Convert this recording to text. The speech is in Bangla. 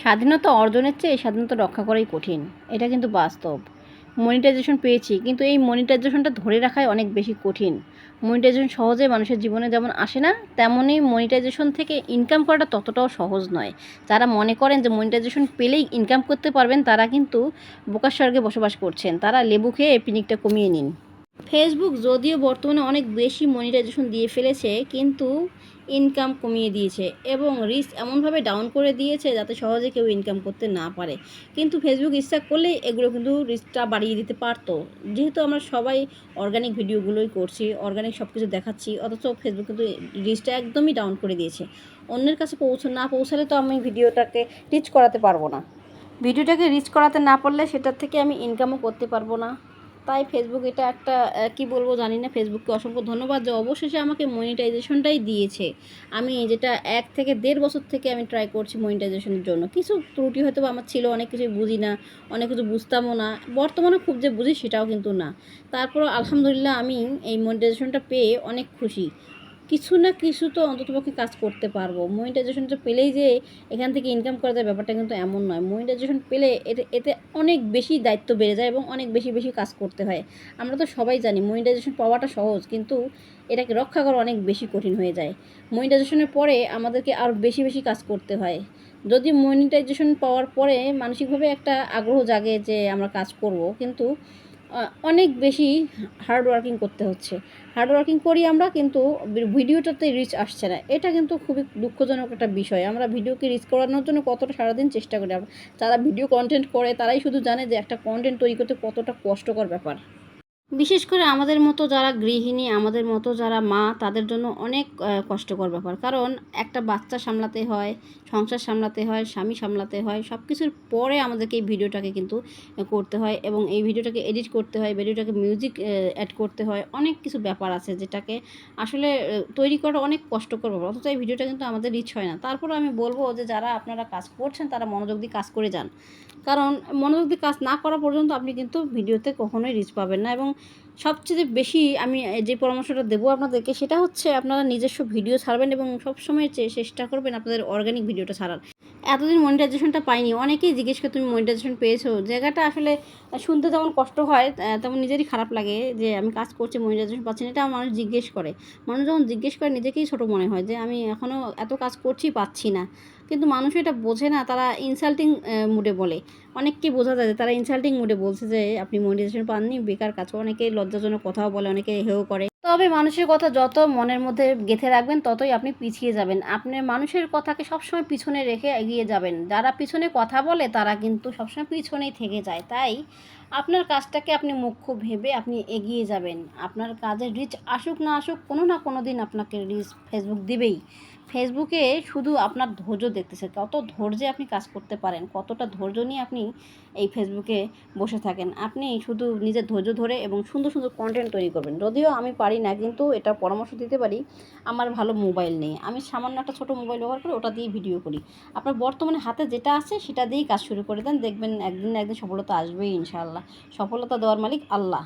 স্বাধীনতা অর্জনের চেয়ে স্বাধীনতা রক্ষা করাই কঠিন। এটা কিন্তু বাস্তব। মনিটাইজেশন পেয়েছি, কিন্তু এই মনিটাইজেশনটা ধরে রাখাই অনেক বেশি কঠিন। মনিটাইজেশন সহজে মানুষের জীবনে যেমন আসে না তেমনই মনিটাইজেশন থেকে ইনকাম করাটা ততটাও সহজ নয়। যারা মনে করেন যে মনিটাইজেশন পেলেই ইনকাম করতে পারবেন, তারা কিন্তু বোকার স্বর্গে বসবাস করছেন। তারা লেবু খেয়ে পিনিকটা কমিয়ে নিন। ফেসবুক যদিও বর্তমানে অনেক বেশি মনিটাইজেশন দিয়ে ফেলেছে, কিন্তু ইনকাম কমিয়ে দিয়েছে এবং রিস্ক এমনভাবে ডাউন করে দিয়েছে যাতে সহজে কেউ ইনকাম করতে না পারে। কিন্তু ফেসবুক ইচ্ছা করলে এগুলো কিন্তু রিস্কটা বাড়িয়ে দিতে পারতো। যেহেতু আমরা সবাই অর্গানিক ভিডিওগুলোই করছি অর্গানিক সব কিছু দেখাচ্ছি, অথচ ফেসবুক কিন্তু রিস্কটা একদমই ডাউন করে দিয়েছে। অন্যের কাছে পৌঁছ না পৌঁছালে তো আমি ভিডিওটাকে রিচ করাতে পারব না। ভিডিওটাকে রিচ করাতে না পারলে সেটার থেকে আমি ইনকামও করতে পারব না। তাই ফেসবুক এটা একটা কি বলব জানি না ফেসবুককে অসংখ্য ধন্যবাদ যে অবশেষে আমাকে মনিটাইজেশনটাই দিয়েছে। আমি যেটা এক থেকে দেড় বছর থেকে আমি ট্রাই করছি মনিটাইজেশনের জন্য। কিছু ত্রুটি হয়তো আমার ছিল, অনেক কিছুই বুঝি না, অনেক কিছু বুঝতামও না। বর্তমানে খুব যে বুঝি সেটাও কিন্তু না। তারপরও আলহামদুলিল্লাহ আমি এই মনিটাইজেশনটা পেয়ে অনেক খুশি। কিছু না কিছু তো অন্ততপক্ষে কাজ করতে পারব। মনিটাইজেশনটা পেলেই যে এখান থেকে ইনকাম করা যায় ব্যাপারটা কিন্তু এমন নয়। মনিটাইজেশন পেলে এতে এতে অনেক বেশি দায়িত্ব বেড়ে যায় এবং অনেক বেশি বেশি কাজ করতে হয়। আমরা তো সবাই জানি মনিটাইজেশন পাওয়াটা সহজ কিন্তু এটাকে রক্ষা করা অনেক বেশি কঠিন হয়ে যায়। মনিটাইজেশনের পরে আমাদেরকে আরও বেশি বেশি কাজ করতে হয়। যদি মনিটাইজেশন পাওয়ার পরে মানসিকভাবে একটা আগ্রহ জাগে যে আমরা কাজ করব, কিন্তু অনেক বেশি হার্ড ওয়ার্কিং করতে হচ্ছে। হার্ড ওয়ার্কিং করি আমরা, কিন্তু ভিডিওটাতে রিচ আসছে না। এটা কিন্তু খুবই দুঃখজনক একটা বিষয়। আমরা ভিডিওকে রিচ করানোর জন্য কতটা সারাদিন চেষ্টা করি আমরা। যারা ভিডিও কন্টেন্ট করে, তারাই শুধু জানে যে একটা কন্টেন্ট তৈরি করতে কতটা কষ্টকর ব্যাপার। বিশেষ করে আমাদের মতো যারা গৃহিণী, আমাদের মতো যারা মা, তাদের জন্য অনেক কষ্টকর ব্যাপার। কারণ একটা বাচ্চা সামলাতে হয়, সংসার সামলাতে হয়, স্বামী সামলাতে হয় সব কিছুর পরে আমাদেরকে এই ভিডিওটাকে কিন্তু করতে হয় এবং এই ভিডিওটাকে এডিট করতে হয়, ভিডিওটাকে মিউজিক অ্যাড করতে হয়, অনেক কিছু ব্যাপার আছে যেটাকে আসলে তৈরি করা অনেক কষ্টকর ব্যাপার। অথচ এই ভিডিওটা কিন্তু আমাদের রিচ হয় না। তারপর আমি বলব যে যারা আপনারা কাজ করছেন, তারা মনোযোগ দিয়ে কাজ করে যান। কারণ মনোযোগ দিয়ে কাজ না করা পর্যন্ত আপনি কিন্তু ভিডিওতে কখনোই রিচ পাবেন না এবং সবচেয়ে বেশি আমি যে পরামর্শটা দেবো আপনাদেরকে সেটা হচ্ছে আপনারা নিজস্ব ভিডিও ছাড়বেন এবং সবসময় চেষ্টা করবেন আপনাদের অর্গ্যানিক ভিডিওটা ছাড়ার। এতদিন মনিটাইজেশনটা পাইনি। অনেকেই জিজ্ঞেস করে, তুমি মনিটাইজেশন পেয়েছ? জায়গাটা আসলে শুনতে যেমন কষ্ট হয় তেমন নিজেরই খারাপ লাগে যে আমি কাজ করছি মনিটাইজেশন পাচ্ছি না, এটা মানুষ জিজ্ঞেস করে। মানুষ যখন জিজ্ঞেস করে, নিজেকেই ছোট মনে হয় যে আমি এখনও এত কাজ করছি, পাচ্ছি না। কিন্তু মানুষ এটা বোঝে না, তারা ইনসাল্টিং মুডে বলে। অনেককে বোঝা যায় তারা ইনসাল্টিং মুডে বলছে যে, আপনি মনিটাইজেশন পাননি, বেকার কাজ অনেকে লজ্জাজনক কথাও বলে, অনেকে হেও করে। তবে মানুষের কথা যত মনের মধ্যে গেঁথে রাখবেন, ততই আপনি পিছিয়ে যাবেন। আপনি মানুষের কথাকে সবসময় পিছনে রেখে এগিয়ে যাবেন। যারা পিছনে কথা বলে, তারা কিন্তু সবসময় পিছনেই থেকে যায়। তাই আপনার কাজটাকে আপনি মুখ্য ভেবে আপনি এগিয়ে যাবেন। আপনার কাজের রিচ আসুক না আসুক, কোনো না কোনো দিন আপনাকে রিচ ফেসবুক দিবেই। ফেসবুকে শুধু আপনার ধৈর্য দেখতেছে, কত ধৈর্যে আপনি কাজ করতে পারেন, কতটা ধৈর্য নিয়ে আপনি এই ফেসবুকে বসে থাকেন। আপনি শুধু নিজের ধৈর্য ধরে এবং সুন্দর সুন্দর কন্টেন্ট তৈরি করবেন। যদিও আমি পারি না, কিন্তু এটা পরামর্শ দিতে পারি, আমার ভালো মোবাইল নেই। আমি সামান্য একটা ছোটো মোবাইল ব্যবহার করি ওটা দিয়ে ভিডিও করি। আপনার বর্তমানে হাতে যেটা আছে, সেটা দিয়েই কাজ শুরু করে দেন, দেখবেন একদিন না একদিন সফলতা আসবেই ইনশাআল্লাহ। সফলতা দেওয়ার মালিক আল্লাহ।